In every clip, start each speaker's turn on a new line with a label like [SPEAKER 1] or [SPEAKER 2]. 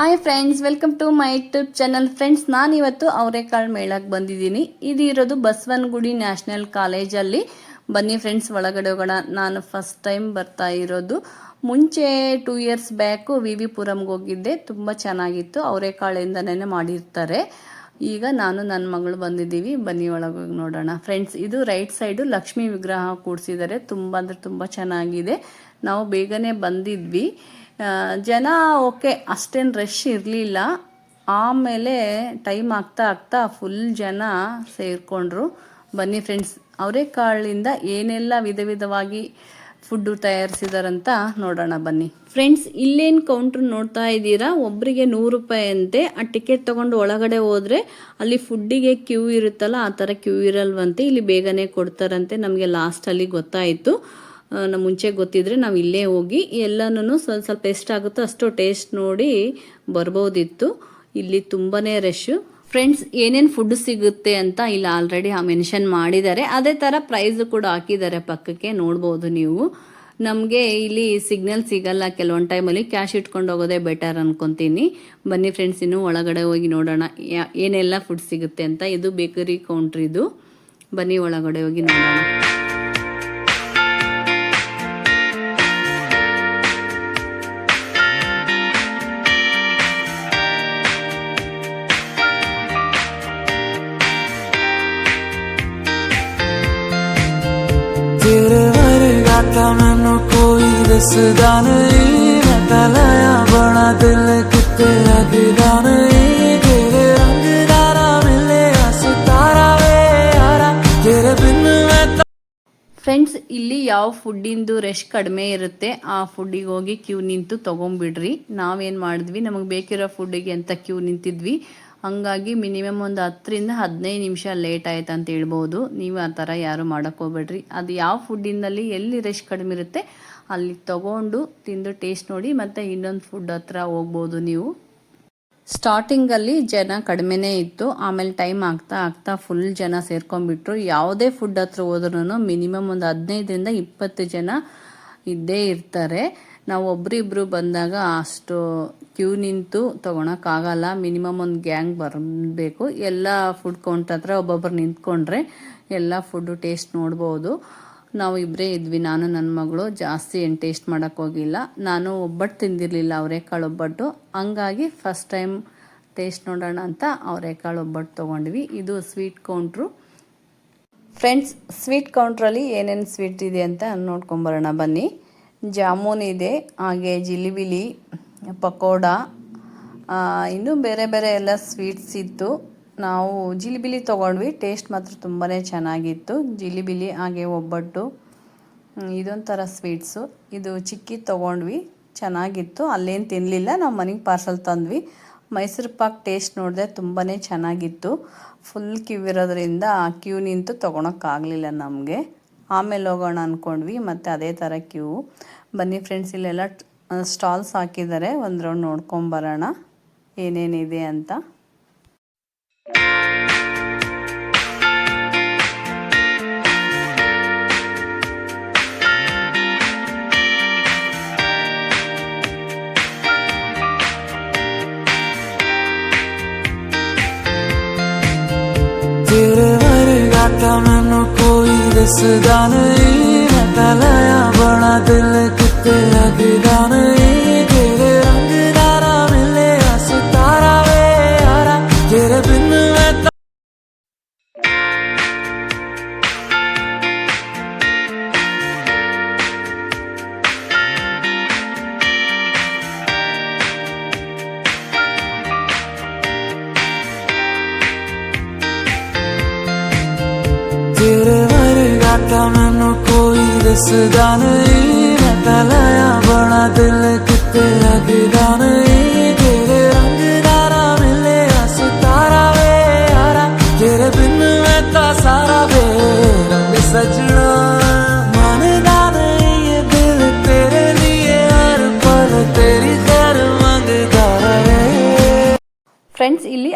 [SPEAKER 1] Hi friends welcome to my YouTube channel friends ನಾನಿವತ್ತು ಅವರೆಕಾಳು ಮೇಳಕ್ಕೆ ಬಂದಿದ್ದೀನಿ. ಇದು ಇರೋದು ಬಸವನಗುಡಿ ನ್ಯಾಷನಲ್ ಕಾಲೇಜಲ್ಲಿ ಬನ್ನಿ ಫ್ರೆಂಡ್ಸ್ ಒಳಗಡೆ ಹೋಗೋಣ. ನಾನು ಫಸ್ಟ್ ಟೈಮ್ ಬರ್ತಾ ಇರೋದು. ಮುಂಚೆ two years back V V ಪುರಂಗೆ ಹೋಗಿದ್ದೆ. ತುಂಬ ಚೆನ್ನಾಗಿತ್ತು. ಅವರೆಕಾಳಿಂದನೇ ಮಾಡಿರ್ತಾರೆ. ಈಗ ನಾನು ನನ್ನ ಮಗಳು ಬಂದಿದ್ದೀವಿ. ಬನ್ನಿ ಒಳಗೋಗಿ ನೋಡೋಣ. ಫ್ರೆಂಡ್ಸ್ ಇದು ರೈಟ್ ಸೈಡು ಲಕ್ಷ್ಮೀ ವಿಗ್ರಹ ಕೂಡಿಸಿದ್ದಾರೆ. ತುಂಬ ಅಂದರೆ ತುಂಬ ಚೆನ್ನಾಗಿದೆ. ನಾವು ಬೇಗನೆ ಬಂದಿದ್ವಿ. ಜನ, ಓಕೆ, ಅಷ್ಟೇನು ರಶ್ ಇರಲಿಲ್ಲ. ಆಮೇಲೆ ಟೈಮ್ ಆಗ್ತಾ ಆಗ್ತಾ ಫುಲ್ ಜನ ಸೇರಿಕೊಂಡ್ರು. ಬನ್ನಿ ಫ್ರೆಂಡ್ಸ್ ಅವರೆಕಾಳಿಂದ ಏನೆಲ್ಲ ವಿಧ ವಿಧವಾಗಿ ಫುಡ್ಡು ತಯಾರಿಸಿದಾರಂತ ನೋಡೋಣ ಬನ್ನಿ. ಫ್ರೆಂಡ್ಸ್ ಇಲ್ಲೇನು ಕೌಂಟ್ರ್ ನೋಡ್ತಾ ಇದ್ದೀರಾ? ಒಬ್ಬರಿಗೆ ನೂರು ರೂಪಾಯಿ ಅಂತೆ. ಆ ಟಿಕೆಟ್ ತೊಗೊಂಡು ಒಳಗಡೆ ಹೋದರೆ ಅಲ್ಲಿ ಫುಡ್ಡಿಗೆ ಕ್ಯೂ ಇರುತ್ತಲ್ಲ, ಆ ಥರ ಕ್ಯೂ ಇರಲ್ವಂತೆ. ಇಲ್ಲಿ ಬೇಗನೆ ಕೊಡ್ತಾರಂತೆ. ನಮಗೆ ಲಾಸ್ಟಲ್ಲಿ ಗೊತ್ತಾಯಿತು. ನಮ್ಮ ಮುಂಚೆ ಗೊತ್ತಿದ್ರೆ ನಾವು ಇಲ್ಲೇ ಹೋಗಿ ಎಲ್ಲನೂ ಸ್ವಲ್ಪ ಸ್ವಲ್ಪ ಎಷ್ಟಾಗುತ್ತೋ ಅಷ್ಟು ಟೇಸ್ಟ್ ನೋಡಿ ಬರ್ಬೋದಿತ್ತು. ಇಲ್ಲಿ ತುಂಬಾ ರಶ್ಶು ಫ್ರೆಂಡ್ಸ್, ಏನೇನು ಫುಡ್ ಸಿಗುತ್ತೆ ಅಂತ ಇಲ್ಲಿ ಆಲ್ರೆಡಿ ಮೆನ್ಷನ್ ಮಾಡಿದ್ದಾರೆ. ಅದೇ ಥರ ಪ್ರೈಸ್ ಕೂಡ ಹಾಕಿದ್ದಾರೆ ಪಕ್ಕಕ್ಕೆ, ನೋಡ್ಬೋದು ನೀವು. ನಮಗೆ ಇಲ್ಲಿ ಸಿಗ್ನಲ್ ಸಿಗಲ್ಲ, ಕೆಲವೊಂದು ಟೈಮಲ್ಲಿ ಕ್ಯಾಶ್ ಇಟ್ಕೊಂಡು ಹೋಗೋದೇ ಬೆಟರ್ ಅನ್ಕೊತೀನಿ. ಬನ್ನಿ ಫ್ರೆಂಡ್ಸ್, ಇನ್ನೂ ಒಳಗಡೆ ಹೋಗಿ ನೋಡೋಣ. ಏನೆಲ್ಲ ಫುಡ್ ಸಿಗುತ್ತೆ ಅಂತ. ಇದು ಬೇಕರಿ ಕೌಂಟ್ರಿದು ಬನ್ನಿ ಒಳಗಡೆ ಹೋಗಿ ನೋಡೋಣ. ಫ್ರೆಂಡ್ಸ್ ಇಲ್ಲಿ ಯಾವ ಫುಡ್ಡಿಂದು ರೆಶ್ ಕಡಿಮೆ ಇರುತ್ತೆ, ಆ ಫುಡ್ಡಿಗೆ ಹೋಗಿ ಕ್ಯೂ ನಿಂತು ತೊಗೊಂಬಿಡ್ರಿ. ನಾವೇನು ಮಾಡಿದ್ವಿ, ನಮಗೆ ಬೇಕಿರೋ ಫುಡ್ಡಿಗೆ ಅಂತ ಕ್ಯೂ ನಿಂತಿದ್ವಿ. ಹಾಗಾಗಿ ಮಿನಿಮಮ್ ಒಂದು ಹತ್ತರಿಂದ ಹದಿನೈದು ನಿಮಿಷ ಲೇಟ್ ಆಯ್ತು ಅಂತ ಹೇಳ್ಬೋದು. ನೀವು ಆ ಥರ ಯಾರು ಮಾಡೋಕ್ಕೋಗ್ಬೇಡ್ರಿ ಅದು ಯಾವ ಫುಡ್ಡಿನಲ್ಲಿ ಎಲ್ಲಿ ರೆಶ್ ಕಡಿಮೆ ಇರುತ್ತೆ ಅಲ್ಲಿ ತಗೊಂಡು ತಿಂದು ಟೇಸ್ಟ್ ನೋಡಿ ಮತ್ತು ಇನ್ನೊಂದು ಫುಡ್ ಹತ್ರ ಹೋಗ್ಬೋದು ನೀವು. ಸ್ಟಾರ್ಟಿಂಗಲ್ಲಿ ಜನ ಕಡಿಮೆನೇ ಇತ್ತು. ಆಮೇಲೆ ಟೈಮ್ ಆಗ್ತಾ ಆಗ್ತಾ ಫುಲ್ ಜನ ಸೇರ್ಕೊಂಡ್ಬಿಟ್ರು. ಯಾವುದೇ ಫುಡ್ ಹತ್ರ ಹೋದ್ರೂ ಮಿನಿಮಮ್ ಒಂದು ಹದಿನೈದರಿಂದ ಇಪ್ಪತ್ತು ಜನ ಇದ್ದೇ ಇರ್ತಾರೆ. ನಾವು ಒಬ್ರಿಬ್ರು ಬಂದಾಗ ಅಷ್ಟು ಕ್ಯೂ ನಿಂತು ತೊಗೊಳಕ್ಕಾಗಲ್ಲ ಮಿನಿಮಮ್ ಒಂದು ಗ್ಯಾಂಗ್ ಬರಬೇಕು. ಎಲ್ಲ ಫುಡ್ ಕೌಂಟ್ ಹತ್ರ ಒಬ್ಬೊಬ್ರು ನಿಂತ್ಕೊಂಡ್ರೆ ಎಲ್ಲ ಫುಡ್ಡು ಟೇಸ್ಟ್ ನೋಡ್ಬೋದು. ನಾವು ಇಬ್ಬರೇ ಇದ್ವಿ. ನಾನು, ನನ್ನ ಮಗಳು. ಜಾಸ್ತಿ ಏನು ಟೇಸ್ಟ್ ಮಾಡೋಕ್ಕೆ ಹೋಗಿಲ್ಲ. ನಾನು ಒಬ್ಬಟ್ಟು ತಿಂದಿರಲಿಲ್ಲ ಅವರೆಕಾಳು ಒಬ್ಬಟ್ಟು. ಹಂಗಾಗಿ ಫಸ್ಟ್ ಟೈಮ್ ಟೇಸ್ಟ್ ನೋಡೋಣ ಅಂತ ಅವರೆಕಾಳು ಒಬ್ಬಟ್ಟು ತೊಗೊಂಡ್ವಿ. ಇದು ಸ್ವೀಟ್ ಕೌಂಟ್ರು ಫ್ರೆಂಡ್ಸ್ ಸ್ವೀಟ್ ಕೌಂಟ್ರಲ್ಲಿ ಏನೇನು ಸ್ವೀಟ್ ಇದೆ ಅಂತ ನೋಡ್ಕೊಂಬರೋಣ. ಬನ್ನಿ. ಜಾಮೂನ್ ಇದೆ. ಹಾಗೆ ಜಿಲಿಬಿಲಿ, ಪಕೋಡ ಇನ್ನೂ ಬೇರೆ ಬೇರೆ ಎಲ್ಲ ಸ್ವೀಟ್ಸ್ ಇತ್ತು. ನಾವು ಜಿಲಿಬಿಲಿ ತೊಗೊಂಡ್ವಿ. ಟೇಸ್ಟ್ ಮಾತ್ರ ತುಂಬಾ ಚೆನ್ನಾಗಿತ್ತು. ಜಿಲಿಬಿಲಿ, ಹಾಗೆ ಒಬ್ಬಟ್ಟು ಇದೊಂಥರ ಸ್ವೀಟ್ಸು. ಇದು ಚಿಕ್ಕಿ ತೊಗೊಂಡ್ವಿ. ಚೆನ್ನಾಗಿತ್ತು. ಅಲ್ಲೇನು ತಿನ್ನಲಿಲ್ಲ ನಾವು ಮನೆಗೆ ಪಾರ್ಸಲ್ ತಂದ್ವಿ. ಮೈಸೂರು ಪಾಕ್ ಟೇಸ್ಟ್ ನೋಡಿದೆ ತುಂಬಾ ಚೆನ್ನಾಗಿತ್ತು. ಫುಲ್ ಕ್ಯೂ ಇರೋದ್ರಿಂದ ಕ್ಯೂ ನಿಂತು ತೊಗೊಳಕ್ಕಾಗಲಿಲ್ಲ ನಮಗೆ. ಆಮೇಲೆ ಹೋಗೋಣ ಅಂದ್ಕೊಂಡ್ವಿ ಮತ್ತು ಅದೇ ಥರ ಕ್ಯೂ. ಬನ್ನಿ ಫ್ರೆಂಡ್ಸ್, ಇಲ್ಲೆಲ್ಲ ಸ್ಟಾಲ್ಸ್ ಹಾಕಿದ್ದಾರೆ ಒಂದು ರೌಂಡ್ ನೋಡ್ಕೊಂಬರೋಣ. ಏನೇನಿದೆ ಅಂತ.
[SPEAKER 2] ਦਿਸਦਾ ਨਹੀਂ ਮੈਂ ਤਾਂ ਲਾਇਆ ਦਿਲ ਕਿਤੇ ਲੱਗਦਾ ਨਹੀਂ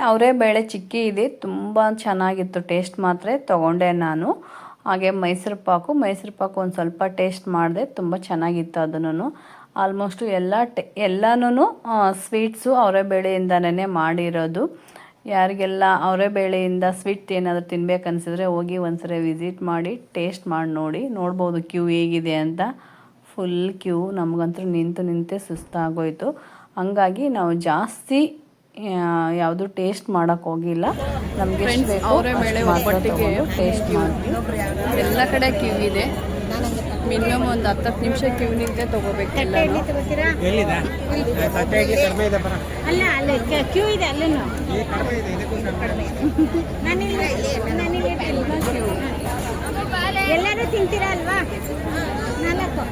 [SPEAKER 1] ಅವರೇ ಬೇಳೆ ಚಿಕ್ಕಿ ಇದೆ, ತುಂಬ ಚೆನ್ನಾಗಿತ್ತು, ಟೇಸ್ಟ್ ಮಾತ್ರ ತೊಗೊಂಡೆ ನಾನು. ಹಾಗೆ ಮೈಸೂರು ಪಾಕು ಮೈಸೂರು ಪಾಕು ಒಂದು ಸ್ವಲ್ಪ ಟೇಸ್ಟ್ ಮಾಡಿದೆ, ತುಂಬ ಚೆನ್ನಾಗಿತ್ತು ಅದನ್ನು ಆಲ್ಮೋಸ್ಟು ಎಲ್ಲ ಟೆ ಎಲ್ಲನೂ ಸ್ವೀಟ್ಸು ಅವರೇ ಬೇಳೆಯಿಂದನೇ ಮಾಡಿರೋದು. ಯಾರಿಗೆಲ್ಲ ಅವರೇ ಬೇಳೆಯಿಂದ ಸ್ವೀಟ್ ಏನಾದರೂ ತಿನ್ಬೇಕು ಅನಿಸಿದ್ರೆ ಹೋಗಿ ಒಂದ್ಸರಿ ವಿಸಿಟ್ ಮಾಡಿ, ಟೇಸ್ಟ್ ಮಾಡಿ ನೋಡಿ, ನೋಡ್ಬೋದು ಕ್ಯೂ ಹೇಗಿದೆ ಅಂತ. ಫುಲ್ ಕ್ಯೂ, ನಮಗಂತೂ ನಿಂತು ನಿಂತೆ ಸುಸ್ತಾಗೋಯ್ತು. ಹಂಗಾಗಿ ನಾವು ಜಾಸ್ತಿ ಯಾವುದು ಟೇಸ್ಟ್ ಮಾಡಕ್ ಹೋಗಿಲ್ಲ. ನಮಗೆ ಅವರೇ ಬೇಳೆ ಒಬ್ಬಟ್ಟಿಗೆ ಟೇಸ್ಟ್ ಮಾಡ್ತೀವಿ. ಎಲ್ಲ ಕಡೆ ಕ್ಯೂ ಇದೆ. ಮಿನಿಮಮ್ ಒಂದು ಹತ್ತತ್ತು ನಿಮಿಷ ಕ್ಯೂ ನಿಂತೆ ತಗೋಬೇಕು
[SPEAKER 3] ಎಲ್ಲರೂ ತಿಂತೀರಾ ಅಲ್ವಾ? ನಾಲ್ಕು.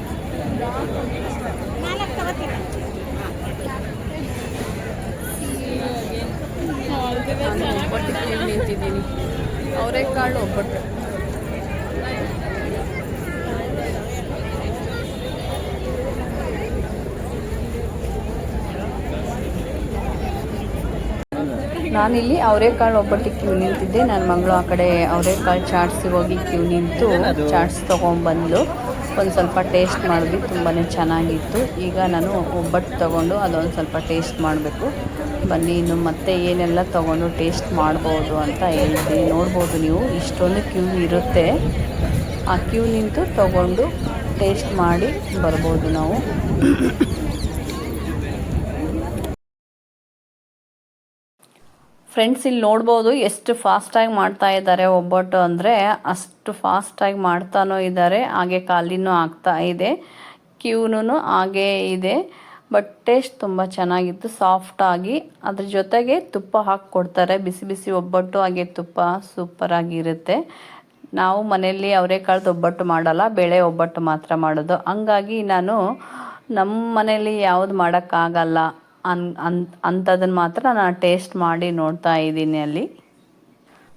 [SPEAKER 3] ನಾಲ್ಕು ತಗೋತೀರಾ?
[SPEAKER 1] ನಾನು ಒಬ್ಬಟ್ಟಿಗೆ ಕ್ಯೂ ನಿಂತಿದ್ದೀನಿ ಅವರೆಕಾಳು ಒಬ್ಬಟ್ಟು. ನಾನಿಲ್ಲಿ ಅವರೆಕಾಳು ಒಬ್ಬಟ್ಟಿಗೆ ಕ್ಯೂ ನಿಂತಿದ್ದೆ. ನನ್ನ ಮಗಳು ಆ ಕಡೆ ಅವರೆಕಾಳು ಚಾಟ್ಸಿಗೆ ಹೋಗಿ ಕ್ಯೂ ನಿಂತು ಚಾಟ್ಸ್ ತೊಗೊಂಬಂದ್ಲು ಒಂದು ಸ್ವಲ್ಪ ಟೇಸ್ಟ್ ಮಾಡಿದ್ವಿ ತುಂಬಾ ಚೆನ್ನಾಗಿತ್ತು. ಈಗ ನಾನು ಒಬ್ಬಟ್ಟು ತೊಗೊಂಡು ಅದೊಂದು ಸ್ವಲ್ಪ ಟೇಸ್ಟ್ ಮಾಡಬೇಕು. ಬನ್ನಿ, ಇನ್ನು ಮತ್ತೆ ಏನೆಲ್ಲ ತೊಗೊಂಡು ಟೇಸ್ಟ್ ಮಾಡ್ಬೋದು ಅಂತ ಹೇಳ್ತೀನಿ. ನೋಡ್ಬೋದು ನೀವು, ಇಷ್ಟೊಂದು ಕ್ಯೂ ಇರುತ್ತೆ. ಆ ಕ್ಯೂ ನಿಂತು ತೊಗೊಂಡು ಟೇಸ್ಟ್ ಮಾಡಿ ಬರ್ಬೋದು ನಾವು. ಫ್ರೆಂಡ್ಸ್ ಇಲ್ಲಿ ನೋಡ್ಬೋದು ಎಷ್ಟು ಫಾಸ್ಟಾಗಿ ಮಾಡ್ತಾ ಇದ್ದಾರೆ ಒಬ್ಬಟ್ಟು ಅಂದರೆ, ಅಷ್ಟು ಫಾಸ್ಟಾಗಿ ಮಾಡ್ತಾನೂ ಇದ್ದಾರೆ, ಹಾಗೆ ಖಾಲಿನೂ ಆಗ್ತಾ ಇದೆ ಕ್ಯೂನೂ ಹಾಗೇ ಇದೆ ಬಟ್ ಟೇಸ್ಟ್ ತುಂಬ ಚೆನ್ನಾಗಿತ್ತು ಸಾಫ್ಟಾಗಿ ಅದ್ರ ಜೊತೆಗೆ ತುಪ್ಪ ಹಾಕಿ ಕೊಡ್ತಾರೆ, ಬಿಸಿ ಬಿಸಿ ಒಬ್ಬಟ್ಟು, ಹಾಗೆ ತುಪ್ಪ ಸೂಪರಾಗಿರುತ್ತೆ ನಾವು ಮನೆಯಲ್ಲಿ ಅವರೆಕಾಳ್ದು ಒಬ್ಬಟ್ಟು ಮಾಡಲ್ಲ, ಬೇಳೆ ಒಬ್ಬಟ್ಟು ಮಾತ್ರ ಮಾಡೋದು. ಹಂಗಾಗಿ ನಾನು ನಮ್ಮ ಮನೆಯಲ್ಲಿ ಯಾವುದು ಮಾಡೋಕ್ಕಾಗಲ್ಲ. ಅನ್ ಅನ್ ಅಂಥದ್ದನ್ನು ಮಾತ್ರ ನಾನು ಟೇಸ್ಟ್ ಮಾಡಿ ನೋಡ್ತಾ ಇದ್ದೀನಿ ಅಲ್ಲಿ.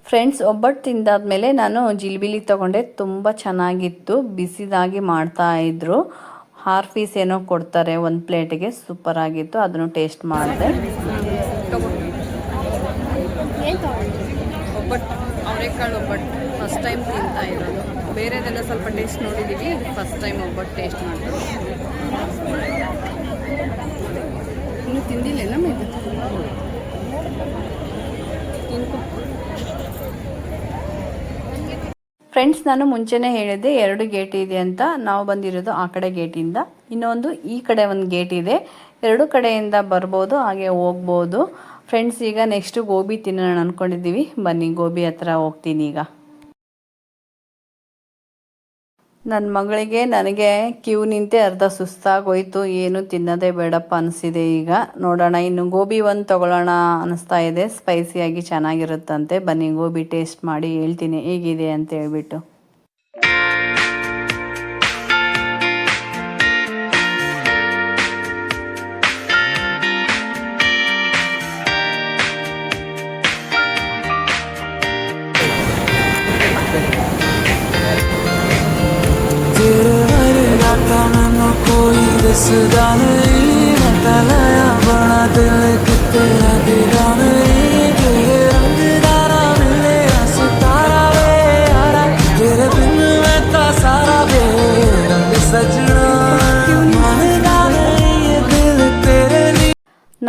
[SPEAKER 1] ಫ್ರೆಂಡ್ಸ್ ಒಬ್ಬಟ್ಟು ತಿಂದಾದ್ಮೇಲೆ ನಾನು ಜಿಲ್ಬಿಲಿ ತೊಗೊಂಡೆ. ತುಂಬ ಚೆನ್ನಾಗಿತ್ತು. ಬಿಸಿದಾಗಿ ಮಾಡ್ತಾ ಇದ್ರು. ಹಾರ್ ಪೀಸ್ ಏನೋ ಕೊಡ್ತಾರೆ ಒಂದು ಪ್ಲೇಟಿಗೆ. ಸೂಪರ್ ಆಗಿತ್ತು. ಅದನ್ನು ಟೇಸ್ಟ್ ಮಾಡಿದೆ. ಒಬ್ಬಟ್ಟು. ಅವರೆಕಾಳು ಒಬ್ಬಟ್ಟು. ಫಸ್ಟ್ ಟೈಮ್ ತಿಂತಾ ಇರೋದು. ಬೇರೆದೆಲ್ಲ ಸ್ವಲ್ಪ ಟೇಸ್ಟ್ ನೋಡಿದ್ದೀವಿ ಫಸ್ಟ್ ಟೈಮ್ ಒಬ್ಬಟ್ಟು ಟೇಸ್ಟ್ ಮಾಡಿದ್ರು ಇನ್ನು ತಿಂದಿಲ್ಲ ನಮ್ಮ ಇದು ಫ್ರೆಂಡ್ಸ್ ನಾನು ಮುಂಚೆನೇ ಹೇಳಿದ್ದೆ ಎರಡು ಗೇಟ್ ಇದೆ ಅಂತ. ನಾವು ಬಂದಿರೋದು ಆ ಕಡೆ ಗೇಟಿಂದ. ಇನ್ನೊಂದು ಈ ಕಡೆ ಒಂದು ಗೇಟ್ ಇದೆ. ಎರಡು ಕಡೆಯಿಂದ ಬರ್ಬೋದು, ಹಾಗೆ ಹೋಗ್ಬೋದು. ಫ್ರೆಂಡ್ಸ್ ಈಗ ನೆಕ್ಸ್ಟ್ ಗೋಬಿ ತಿನ್ನೋಣ ಅಂದ್ಕೊಂಡಿದ್ದೀವಿ ಬನ್ನಿ, ಗೋಬಿ ಹತ್ರ ಹೋಗ್ತೀನಿ ಈಗ. ನನ್ನ ಮಗಳಿಗೆ ನನಗೆ ಕ್ಯೂ ನಿಂತೆ ಅರ್ಧ ಸುಸ್ತಾಗೋಯ್ತು, ಏನು ತಿನ್ನೋದೇ ಬೇಡಪ್ಪ ಅನಿಸಿದೆ ಈಗ. ನೋಡೋಣ, ಇನ್ನು ಗೋಬಿ ಒಂದು ತೊಗೊಳ್ಳೋಣ ಅನಿಸ್ತಾ ಇದೆ. ಸ್ಪೈಸಿಯಾಗಿ ಚೆನ್ನಾಗಿರುತ್ತಂತೆ. ಬನ್ನಿ, ಗೋಬಿ ಟೇಸ್ಟ್ ಮಾಡಿ ಹೇಳ್ತೀನಿ. ಹೇಗಿದೆ ಅಂತ ಹೇಳ್ಬಿಟ್ಟು.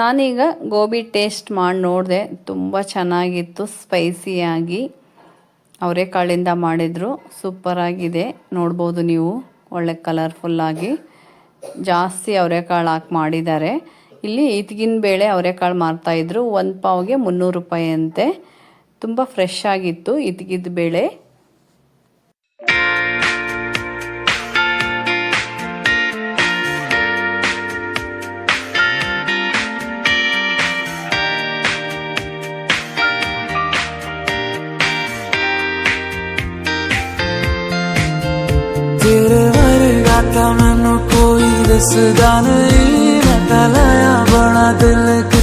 [SPEAKER 1] ನಾನೀಗ ಗೋಬಿ ಟೇಸ್ಟ್ ಮಾಡಿ ನೋಡಿದೆ. ತುಂಬ ಚೆನ್ನಾಗಿತ್ತು, ಸ್ಪೈಸಿಯಾಗಿ. ಅವರೆಕಾಳಿಂದ ಮಾಡಿದರು. ಸೂಪರಾಗಿದೆ. ನೋಡ್ಬೋದು ನೀವು. ಒಳ್ಳೆ ಕಲರ್ಫುಲ್ಲಾಗಿ ಜಾಸ್ತಿ ಅವರೆಕಾಳು ಹಾಕಿ ಮಾಡಿದ್ದಾರೆ. ಇಲ್ಲಿ ಇತ್ಗಿನ ಬೇಳೆ ಅವರೆಕಾಳು ಮಾರ್ತಾಯಿದ್ರು ಒಂದು ಪಾವ್ಗೆ ಮುನ್ನೂರು ರೂಪಾಯಿ ಅಂತೆ. ತುಂಬ ಫ್ರೆಶ್ ಆಗಿತ್ತು ಇತ್ಗಿದ ಬೇಳೆ.
[SPEAKER 2] दसदा नहीं मैं तलाया बड़ा दिल किते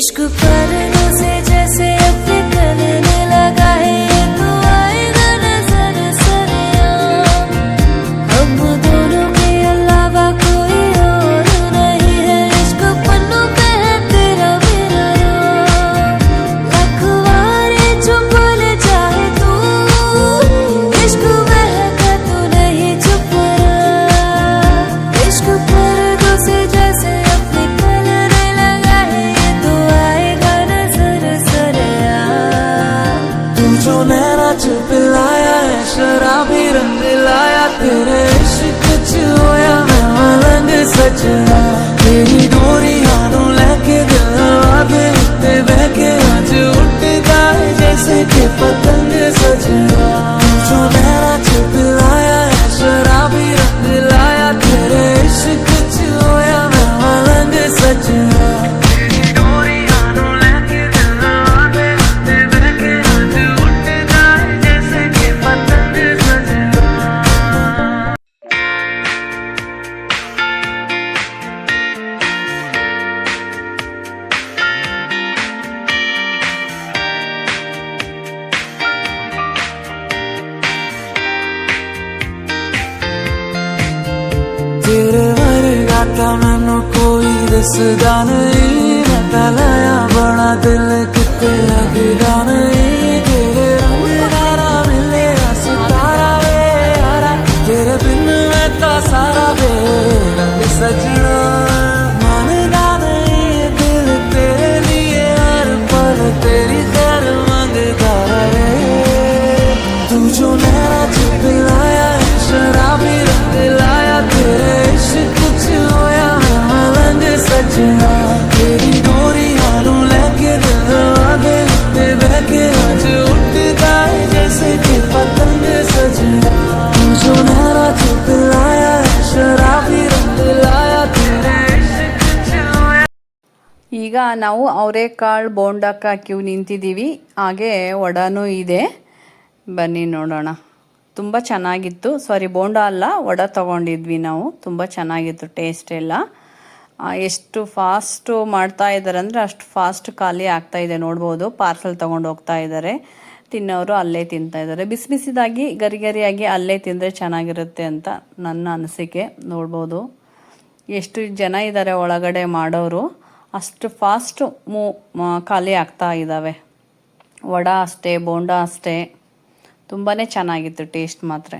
[SPEAKER 2] इश्क पर सुनहरा चुप पिलाया है, शराबी रंग लाया, तेरे इश्क होया, मैं मलंग सजना तेरी डोरी हाथों लेके दिल आगे, उठते बहके आज उठता है जैसे के पतंग सजा सुनहरा
[SPEAKER 1] ಈಗ ನಾವು ಅವರೆಕಾಳು ಬೋಂಡಕ್ಕೆ ಕ್ಯೂ ನಿಂತಿದ್ದೀವಿ. ಹಾಗೆ ವಡಾನೂ ಇದೆ. ಬನ್ನಿ ನೋಡೋಣ. ತುಂಬ ಚೆನ್ನಾಗಿತ್ತು. ಸಾರಿ ಬೋಂಡ ಅಲ್ಲ, ವಡ ತೊಗೊಂಡಿದ್ವಿ ನಾವು. ತುಂಬ ಚೆನ್ನಾಗಿತ್ತು ಟೇಸ್ಟ್ ಎಲ್ಲ. ಎಷ್ಟು ಫಾಸ್ಟು ಮಾಡ್ತಾ ಇದ್ದಾರೆ ಅಂದರೆ ಅಷ್ಟು ಫಾಸ್ಟ್ ಖಾಲಿ ಆಗ್ತಾ ಇದೆ ನೋಡ್ಬೋದು. ಪಾರ್ಸಲ್ ತೊಗೊಂಡು ಹೋಗ್ತಾ ಇದ್ದಾರೆ. ತಿನ್ನೋರು ಅಲ್ಲೇ ತಿಂತಾ ಇದ್ದಾರೆ. ಬಿಸಿ ಬಿಸಿದಾಗಿ, ಗರಿ ಗರಿಯಾಗಿ ಅಲ್ಲೇ ತಿಂದರೆ ಚೆನ್ನಾಗಿರುತ್ತೆ ಅಂತ ನನ್ನ ಅನಿಸಿಕೆ. ನೋಡ್ಬೋದು. ಎಷ್ಟು ಜನ ಇದ್ದಾರೆ ಒಳಗಡೆ ಮಾಡೋರು. ಅಷ್ಟು ಫಾಸ್ಟು ಮೂ ಖಾಲಿ ಆಗ್ತಾ ಇದ್ದಾವೆ ವಡ ಅಷ್ಟೇ, ಬೋಂಡಾ ಅಷ್ಟೇ. ತುಂಬಾ ಚೆನ್ನಾಗಿತ್ತು ಟೇಸ್ಟ್ ಮಾತ್ರ.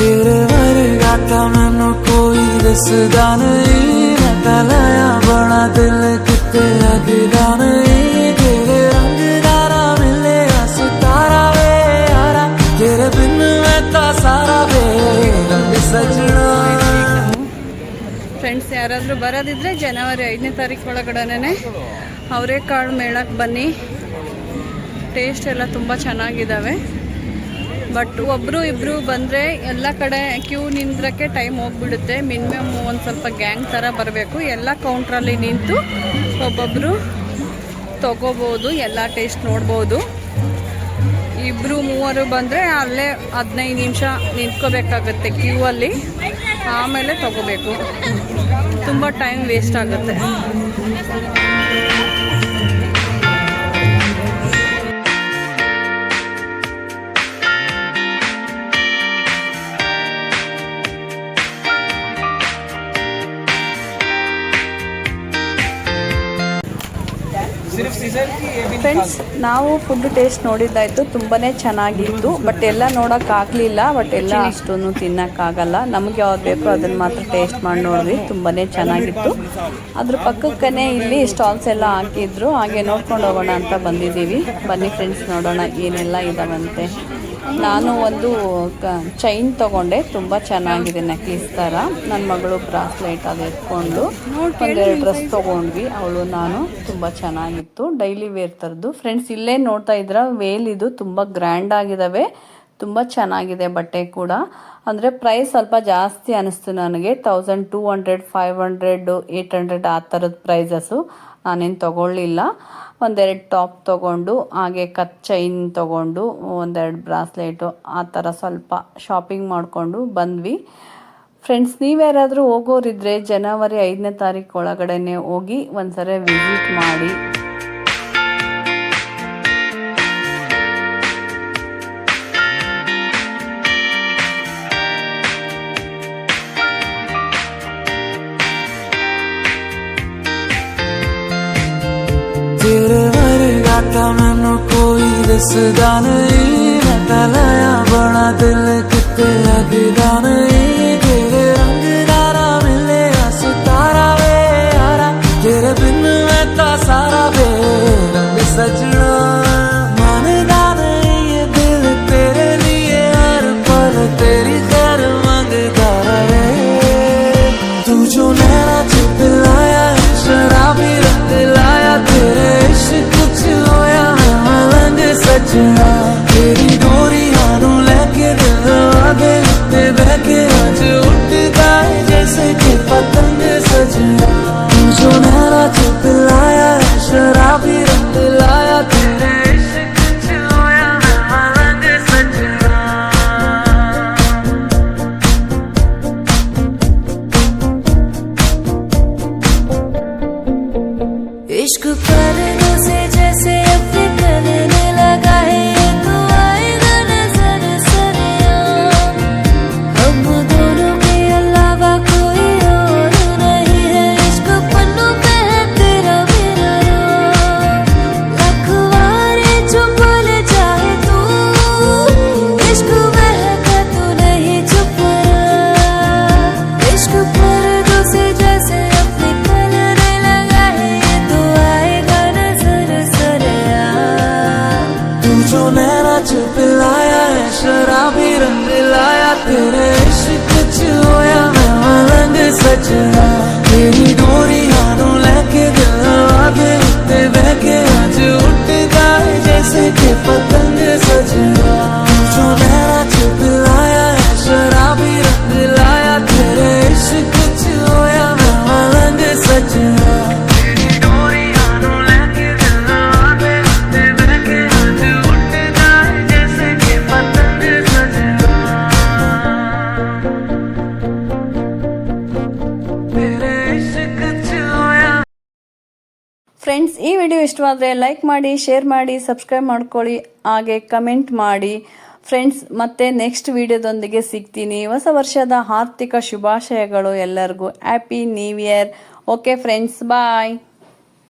[SPEAKER 2] तेरे बारे गाता
[SPEAKER 1] ಫ್ರೆಂಡ್ಸ್ ಯಾರಾದರೂ ಬರೋದಿದ್ರೆ ಜನವರಿ ಐದನೇ ತಾರೀಕು ಒಳಗಡೆನೇ ಅವರೇಕಾಳು ಮೇಳಕ್ಕೆ ಬನ್ನಿ. ಟೇಸ್ಟ್ ಎಲ್ಲ ತುಂಬ ಚೆನ್ನಾಗಿದ್ದಾವೆ. ಬಟ್ ಒಬ್ಬರು ಇಬ್ಬರು ಬಂದರೆ ಎಲ್ಲ ಕಡೆ ಕ್ಯೂ ನಿಂದ್ರಕ್ಕೆ ಟೈಮ್ ಹೋಗ್ಬಿಡುತ್ತೆ. ಮಿನಿಮಮ್ ಒಂದು ಸ್ವಲ್ಪ ಗ್ಯಾಂಗ್ ಥರ ಬರಬೇಕು. ಎಲ್ಲ ಕೌಂಟ್ರಲ್ಲಿ ನಿಂತು ಒಬ್ಬೊಬ್ಬರು ತಗೋಬೋದು, ಎಲ್ಲ ಟೇಸ್ಟ್ ನೋಡ್ಬೋದು. ಇಬ್ಬರು ಮೂವರು ಬಂದರೆ ಅಲ್ಲೇ ಹದಿನೈದು ನಿಮಿಷ ನಿಂತ್ಕೋಬೇಕಾಗತ್ತೆ ಕ್ಯೂ ಅಲ್ಲಿ. ಆಮೇಲೆ ತಗೋಬೇಕು. ತುಂಬ ಟೈಮ್ ವೇಸ್ಟ್ ಆಗುತ್ತೆ. ಫ್ರೆಂಡ್ಸ್ ನಾವು ಫುಡ್ ಟೇಸ್ಟ್ ನೋಡಿದ್ದಾಯ್ತು ತುಂಬಾ ಚೆನ್ನಾಗಿತ್ತು ಬಟ್ ಎಲ್ಲ ನೋಡೋಕ್ಕಾಗಲಿಲ್ಲ ಬಟ್ ಎಲ್ಲ ಅಷ್ಟೊಂದು ತಿನ್ನೋಕ್ಕಾಗಲ್ಲ. ನಮಗೆ ಯಾವ್ದು ಬೇಕೋ ಅದನ್ನು ಮಾತ್ರ ಟೇಸ್ಟ್ ಮಾಡಿ ನೋಡಿದ್ವಿ ತುಂಬಾ ಚೆನ್ನಾಗಿತ್ತು. ಅದ್ರ ಪಕ್ಕಕ್ಕೇ ಇಲ್ಲಿ ಸ್ಟಾಲ್ಸ್ ಎಲ್ಲ ಹಾಕಿದ್ರು ಹಾಗೆ ನೋಡ್ಕೊಂಡು ಹೋಗೋಣ ಅಂತ ಬಂದಿದ್ದೀವಿ. ಬನ್ನಿ ಫ್ರೆಂಡ್ಸ್ ನೋಡೋಣ ಏನೆಲ್ಲ ಇದಾವಂತೆ. ನಾನು ಒಂದು ಕ ಚೈನ್ ತಗೊಂಡೆ. ತುಂಬ ಚೆನ್ನಾಗಿದೆ ನೆಕ್ಲೆಸ್ ಥರ ನನ್ನ ಮಗಳು ಬ್ರಾಸ್ಲೈಟ್ ಅದು ಎತ್ಕೊಂಡು ಒಂದೆರಡು ಡ್ರೆಸ್ ತೊಗೊಂಡ್ವಿ. ಅವಳು ನಾನು ತುಂಬ ಚೆನ್ನಾಗಿತ್ತು. ಡೈಲಿ ವೇರ್ ಥರದ್ದು ಫ್ರೆಂಡ್ಸ್ ಇಲ್ಲೇ ನೋಡ್ತಾ ಇದ್ರ. ವೇಲ್ ಇದು ತುಂಬ ಗ್ರ್ಯಾಂಡ್ ಆಗಿದ್ದಾವೆ ತುಂಬ ಚೆನ್ನಾಗಿದೆ ಬಟ್ಟೆ ಕೂಡ. ಅಂದರೆ ಪ್ರೈಸ್ ಸ್ವಲ್ಪ ಜಾಸ್ತಿ ಅನಿಸ್ತು ನನಗೆ. Thousand two hundred five hundred eight hundred ಆ ಥರದ ಪ್ರೈಸಸ್ಸು ನಾನೇನು ತಗೊಳ್ಳಿಲ್ಲ. ಒಂದೆರಡು ಟಾಪ್ ತೊಗೊಂಡು, ಹಾಗೆ ಕತ್ ಚೈನ್ ತೊಗೊಂಡು, ಒಂದೆರಡು ಬ್ರಾಸ್ಲೆಟು, ಆ ಥರ ಸ್ವಲ್ಪ ಶಾಪಿಂಗ್ ಮಾಡಿಕೊಂಡು ಬಂದ್ವಿ. ಫ್ರೆಂಡ್ಸ್ ನೀವ್ಯಾರಾದರೂ ಹೋಗೋರಿದ್ರೆ ಜನವರಿ ಐದನೇ ತಾರೀಕು ಒಳಗಡೆ ಹೋಗಿ ಒಂದ್ಸರಿ ವಿಸಿಟ್ ಮಾಡಿ. इस गाने में फैलाया बड़ा दिल फ्रेंड्स वीडियो इष्ट like share subscribe comment friends ಮತ್ತೆ ನೆಕ್ಸ್ಟ್ ವಿಡಿಯೋದೊಂದಿಗೆ ಸಿಗ್ತೀನಿ. ಹೊಸ ವರ್ಷದ ಆರ್ಥಿಕ ಶುಭಾಶಯಗಳು ಎಲ್ಲರಿಗೂ. Happy new year okay friends bye